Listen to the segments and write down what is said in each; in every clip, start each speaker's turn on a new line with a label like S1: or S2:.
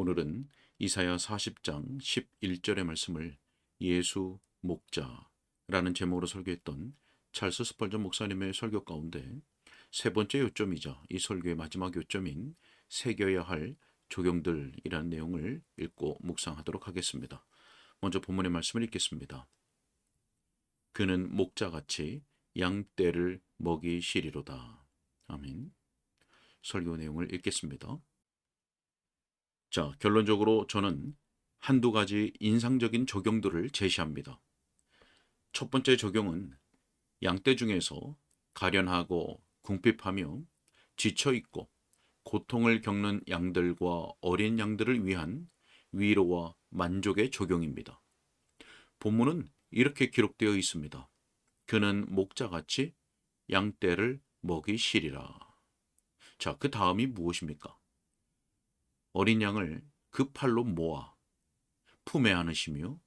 S1: 오늘은 이사야 40장 11절의 말씀을 예수 목자라는 제목으로 설교했던 찰스 스펄전 목사님의 설교 가운데 세 번째 요점이자 이 설교의 마지막 요점인 새겨야 할 조경들이라는 내용을 읽고 묵상하도록 하겠습니다. 먼저 본문의 말씀을 읽겠습니다. 그는 목자같이 양떼를 먹이시리로다. 아멘. 설교 내용을 읽겠습니다. 자, 결론적으로 저는 한두 가지 인상적인 적용들을 제시합니다. 첫 번째 적용은 양떼 중에서 가련하고 궁핍하며 지쳐있고 고통을 겪는 양들과 어린 양들을 위한 위로와 만족의 적용입니다. 본문은 이렇게 기록되어 있습니다. 그는 목자같이 양떼를 먹이 시리라. 자, 그 다음이 무엇입니까? 어린 양을 그 팔로 모아 품에 안으시며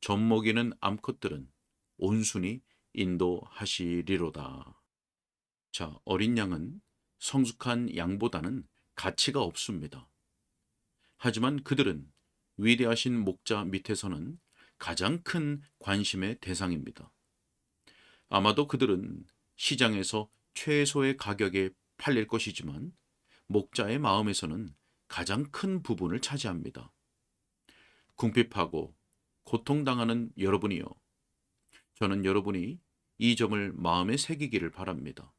S1: 젖먹이는 암컷들은 온순히 인도하시리로다. 자, 어린 양은 성숙한 양보다는 가치가 없습니다. 하지만 그들은 위대하신 목자 밑에서는 가장 큰 관심의 대상입니다. 아마도 그들은 시장에서 최소의 가격에 팔릴 것이지만 목자의 마음에서는 가장 큰 부분을 차지합니다. 궁핍하고 고통당하는 여러분이요. 저는 여러분이 이 점을 마음에 새기기를 바랍니다.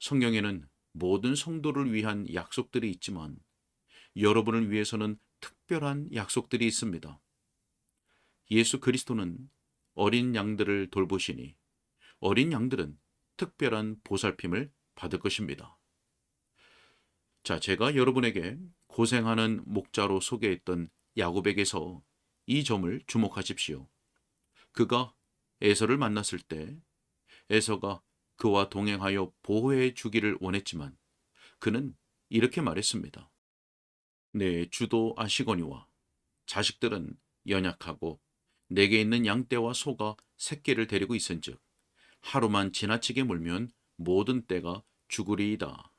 S1: 성경에는 모든 성도를 위한 약속들이 있지만 여러분을 위해서는 특별한 약속들이 있습니다. 예수 그리스도는 어린 양들을 돌보시니 어린 양들은 특별한 보살핌을 받을 것입니다. 자, 제가 여러분에게 고생하는 목자로 소개했던 야곱에게서 이 점을 주목하십시오. 그가 에서를 만났을 때 에서가 그와 동행하여 보호해 주기를 원했지만 그는 이렇게 말했습니다. 내 주도 아시거니와 자식들은 연약하고 내게 있는 양떼와 소가 새끼를 데리고 있은즉 하루만 지나치게 물면 모든 떼가 죽으리이다.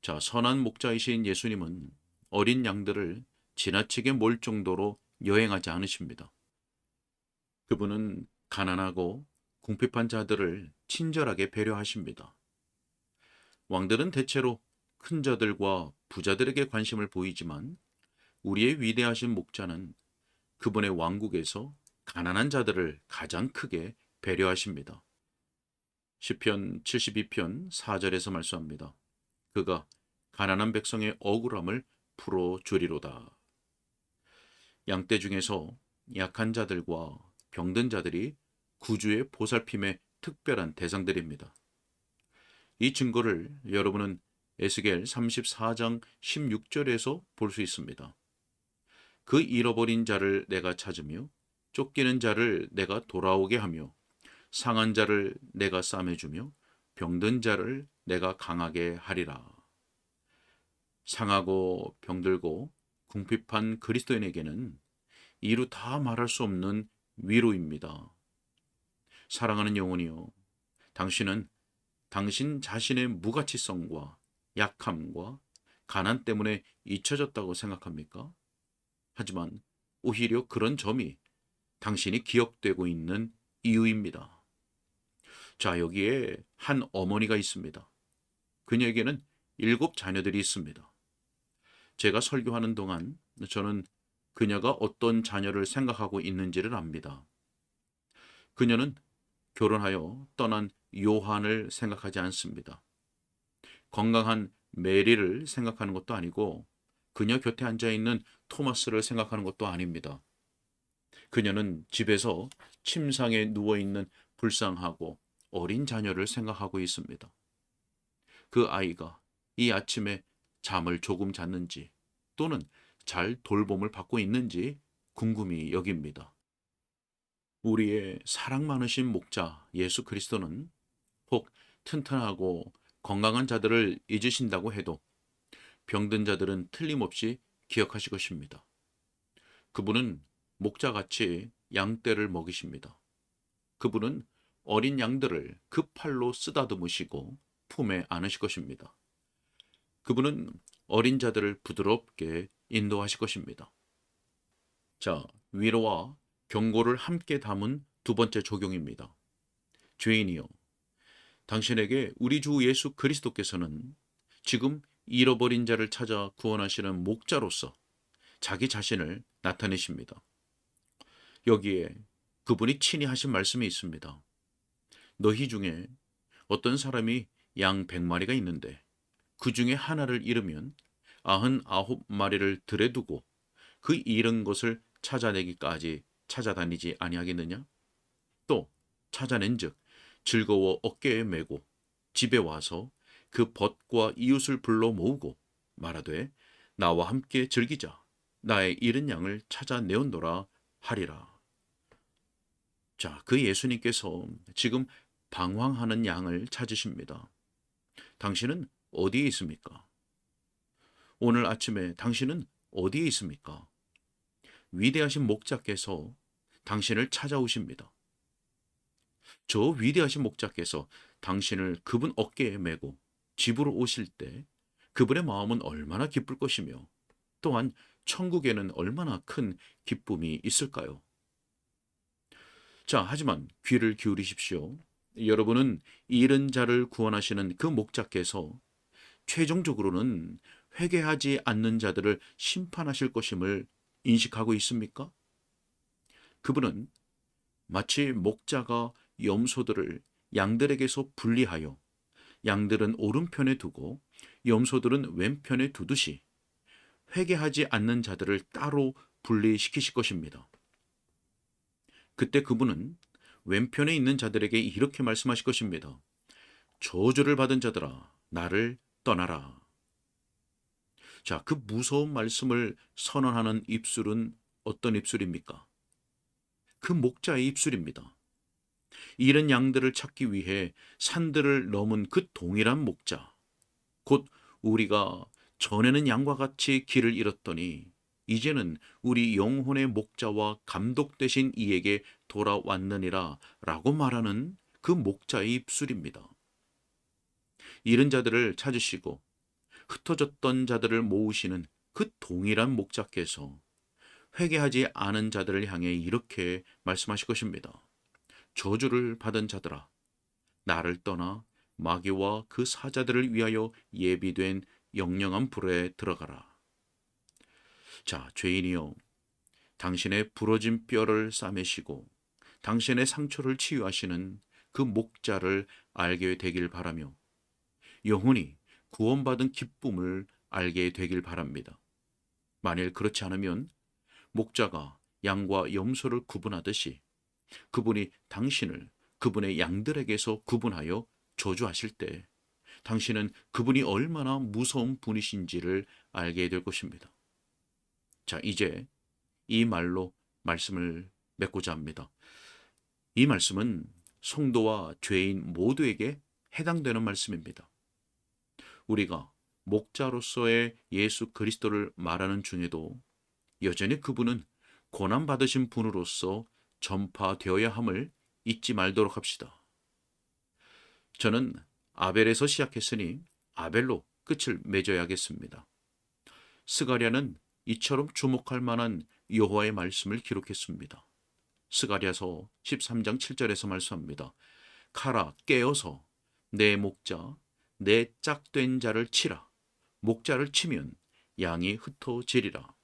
S1: 자, 선한 목자이신 예수님은 어린 양들을 지나치게 몰 정도로 여행하지 않으십니다. 그분은 가난하고 궁핍한 자들을 친절하게 배려하십니다. 왕들은 대체로 큰 자들과 부자들에게 관심을 보이지만 우리의 위대하신 목자는 그분의 왕국에서 가난한 자들을 가장 크게 배려하십니다. 시편 72편 4절에서 말씀합니다. 그가 가난한 백성의 억울함을 풀어 주리로다. 양떼 중에서 약한 자들과 병든 자들이 구주의 보살핌의 특별한 대상들입니다. 이 증거를 여러분은 에스겔 34장 16절에서 볼 수 있습니다. 그 잃어버린 자를 내가 찾으며 쫓기는 자를 내가 돌아오게 하며 상한 자를 내가 싸매주며 병든 자를 내가 강하게 하리라. 상하고 병들고 궁핍한 그리스도인에게는 이루 다 말할 수 없는 위로입니다. 사랑하는 영혼이요. 당신은 당신 자신의 무가치성과 약함과 가난 때문에 잊혀졌다고 생각합니까? 하지만 오히려 그런 점이 당신이 기억되고 있는 이유입니다. 자, 여기에 한 어머니가 있습니다. 그녀에게는 일곱 자녀들이 있습니다. 제가 설교하는 동안 저는 그녀가 어떤 자녀를 생각하고 있는지를 압니다. 그녀는 결혼하여 떠난 요한을 생각하지 않습니다. 건강한 메리를 생각하는 것도 아니고 그녀 곁에 앉아 있는 토마스를 생각하는 것도 아닙니다. 그녀는 집에서 침상에 누워 있는 불쌍하고 어린 자녀를 생각하고 있습니다. 그 아이가 이 아침에 잠을 조금 잤는지 또는 잘 돌봄을 받고 있는지 궁금히 여깁니다. 우리의 사랑 많으신 목자 예수 그리스도는 혹 튼튼하고 건강한 자들을 잊으신다고 해도 병든 자들은 틀림없이 기억하실 것입니다. 그분은 목자같이 양떼를 먹이십니다. 그분은 어린 양들을 그 팔로 쓰다듬으시고 품에 안으실 것입니다. 그분은 어린 자들을 부드럽게 인도하실 것입니다. 자, 위로와 경고를 함께 담은 두 번째 적용입니다. 죄인이여, 당신에게 우리 주 예수 그리스도께서는 지금 잃어버린 자를 찾아 구원하시는 목자로서 자기 자신을 나타내십니다. 여기에 그분이 친히 하신 말씀이 있습니다. 너희 중에 어떤 사람이 양 백마리가 있는데 그 중에 하나를 잃으면 아흔 아홉 마리를 들에 두고 그 잃은 것을 찾아내기까지 찾아다니지 아니하겠느냐? 또 찾아낸즉 즐거워 어깨에 메고 집에 와서 그 벗과 이웃을 불러 모으고 말하되 나와 함께 즐기자 나의 잃은 양을 찾아내온노라 하리라. 자, 그 예수님께서 지금 방황하는 양을 찾으십니다. 당신은 어디에 있습니까? 오늘 아침에 당신은 어디에 있습니까? 위대하신 목자께서 당신을 찾아오십니다. 저 위대하신 목자께서 당신을 그분 어깨에 메고 집으로 오실 때 그분의 마음은 얼마나 기쁠 것이며 또한 천국에는 얼마나 큰 기쁨이 있을까요? 자, 하지만 귀를 기울이십시오. 여러분은 잃은 자를 구원하시는 그 목자께서 최종적으로는 회개하지 않는 자들을 심판하실 것임을 인식하고 있습니까? 그분은 마치 목자가 염소들을 양들에게서 분리하여 양들은 오른편에 두고 염소들은 왼편에 두듯이 회개하지 않는 자들을 따로 분리시키실 것입니다. 그때 그분은 왼편에 있는 자들에게 이렇게 말씀하실 것입니다. 저주를 받은 자들아, 나를 떠나라. 자, 그 무서운 말씀을 선언하는 입술은 어떤 입술입니까? 그 목자의 입술입니다. 이런 양들을 찾기 위해 산들을 넘은 그 동일한 목자, 곧 우리가 전에는 양과 같이 길을 잃었더니 이제는 우리 영혼의 목자와 감독 되신 이에게 돌아왔느니라 라고 말하는 그 목자의 입술입니다. 잃은 자들을 찾으시고 흩어졌던 자들을 모으시는 그 동일한 목자께서 회개하지 않은 자들을 향해 이렇게 말씀하실 것입니다. 저주를 받은 자들아, 나를 떠나 마귀와 그 사자들을 위하여 예비된 영영한 불에 들어가라. 자, 죄인이여, 당신의 부러진 뼈를 싸매시고 당신의 상처를 치유하시는 그 목자를 알게 되길 바라며 영혼이 구원받은 기쁨을 알게 되길 바랍니다. 만일 그렇지 않으면 목자가 양과 염소를 구분하듯이 그분이 당신을 그분의 양들에게서 구분하여 저주하실 때 당신은 그분이 얼마나 무서운 분이신지를 알게 될 것입니다. 자, 이제 이 말로 말씀을 맺고자 합니다. 이 말씀은 성도와 죄인 모두에게 해당되는 말씀입니다. 우리가 목자로서의 예수 그리스도를 말하는 중에도 여전히 그분은 고난받으신 분으로서 전파되어야 함을 잊지 말도록 합시다. 저는 아벨에서 시작했으니 아벨로 끝을 맺어야겠습니다. 스가랴는 이처럼 주목할 만한 여호와의 말씀을 기록했습니다. 스가랴서 13장 7절에서 말씀합니다. 카라 깨어서 내 목자 내 짝된 자를 치라 목자를 치면 양이 흩어지리라.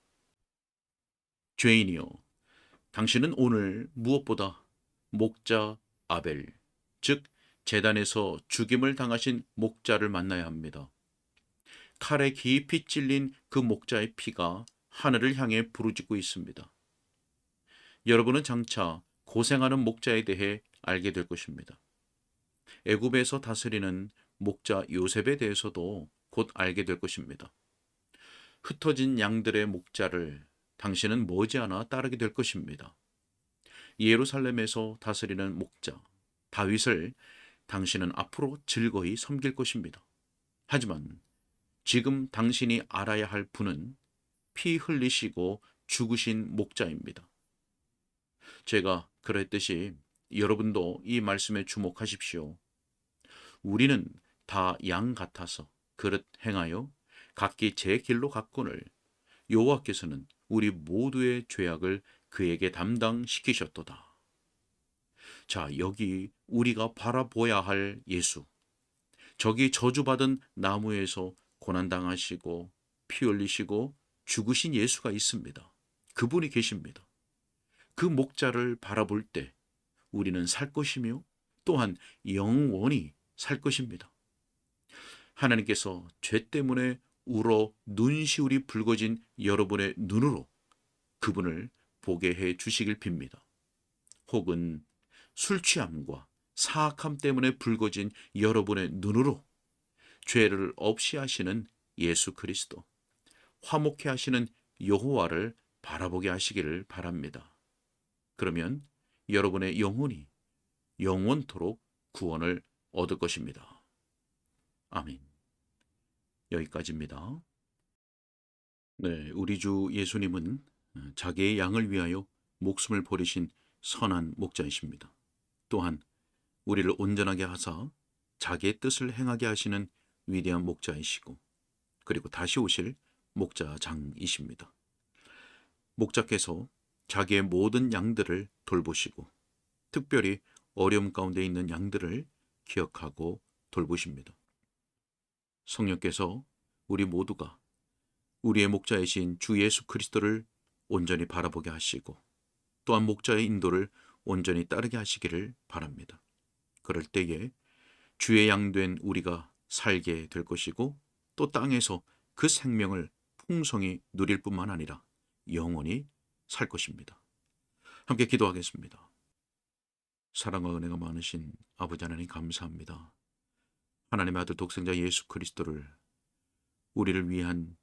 S1: 죄인이여 당신은 오늘 무엇보다 목자 아벨 즉 재단에서 죽임을 당하신 목자를 만나야 합니다. 칼에 깊이 찔린 그 목자의 피가 하늘을 향해 부르짖고 있습니다. 여러분은 장차 고생하는 목자에 대해 알게 될 것입니다. 애굽에서 다스리는 목자 요셉에 대해서도 곧 알게 될 것입니다. 흩어진 양들의 목자를 당신은 머지않아 따르게 될 것입니다. 예루살렘에서 다스리는 목자 다윗을 당신은 앞으로 즐거이 섬길 것입니다. 하지만 지금 당신이 알아야 할 분은 피 흘리시고 죽으신 목자입니다. 제가 그랬듯이 여러분도 이 말씀에 주목하십시오. 우리는 다 양 같아서 그릇 행하여 각기 제 길로 갔거늘 여호와께서는 우리 모두의 죄악을 그에게 담당시키셨도다. 자, 여기 우리가 바라보아야 할 예수. 저기 저주받은 나무에서 고난당하시고 피 흘리시고 죽으신 예수가 있습니다. 그분이 계십니다. 그 목자를 바라볼 때 우리는 살 것이며 또한 영원히 살 것입니다. 하나님께서 죄 때문에 울어 눈시울이 붉어진 여러분의 눈으로 그분을 보게 해 주시길 빕니다. 혹은 술 취함과 사악함 때문에 붉어진 여러분의 눈으로 죄를 없이 하시는 예수 그리스도, 화목해 하시는 여호와를 바라보게 하시기를 바랍니다. 그러면 여러분의 영혼이 영원토록 구원을 얻을 것입니다. 아멘. 여기까지입니다. 네, 우리 주 예수님은 자기의 양을 위하여 목숨을 버리신 선한 목자이십니다. 또한 우리를 온전하게 하사 자기의 뜻을 행하게 하시는 위대한 목자이시고 그리고 다시 오실 목자장이십니다. 목자께서 자기의 모든 양들을 돌보시고 특별히 어려움 가운데 있는 양들을 기억하고 돌보십니다. 성령께서 우리 모두가 우리의 목자이신 주 예수 그리스도를 온전히 바라보게 하시고 또한 목자의 인도를 온전히 따르게 하시기를 바랍니다. 그럴 때에 주의 양된 우리가 살게 될 것이고 또 땅에서 그 생명을 풍성히 누릴 뿐만 아니라 영원히 살 것입니다. 함께 기도하겠습니다. 사랑과 은혜가 많으신 아버지 하나님 감사합니다. 하나님의 아들 독생자 예수 그리스도를 우리를 위한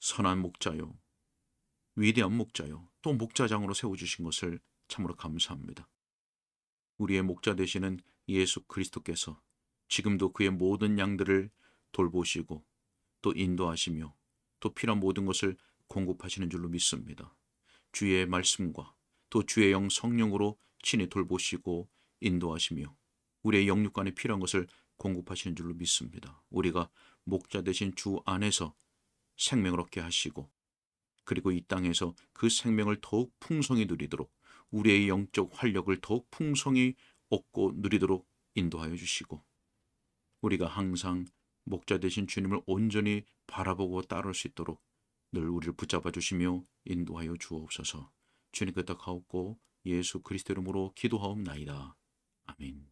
S1: 선한 목자요, 위대한 목자요, 또 목자장으로 세워주신 것을 참으로 감사합니다. 우리의 목자 되시는 예수 그리스도께서 지금도 그의 모든 양들을 돌보시고 또 인도하시며 또 필요한 모든 것을 공급하시는 줄로 믿습니다. 주의 말씀과 또 주의 영 성령으로 친히 돌보시고 인도하시며 우리의 영육 간에 필요한 것을 공급하시는 줄로 믿습니다. 우리가 목자 되신 주 안에서 생명을 얻게 하시고 그리고 이 땅에서 그 생명을 더욱 풍성히 누리도록 우리의 영적 활력을 더욱 풍성히 얻고 누리도록 인도하여 주시고 우리가 항상 목자 되신 주님을 온전히 바라보고 따를 수 있도록 늘 우리를 붙잡아 주시며 인도하여 주옵소서. 주님 께다 가옵고 예수 그리스도 이름으로 기도하옵나이다. 아멘.